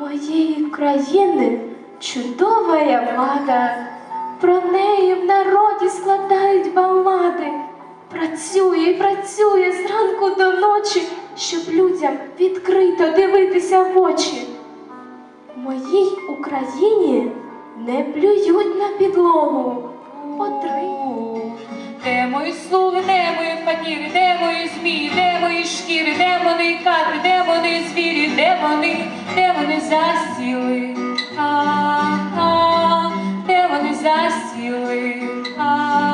Моєї країни чудова я влада, про неї в народі складають балади. Працює і працює зранку до ночі, щоб людям відкрито дивитися в очі. Моїй Україні не плюють на підлогу. Де мої слуги, де мої факіри, де мої змії, де мої шкіри, де вони кадри, де вони звірі, де вони, де вони засіли. I see we are.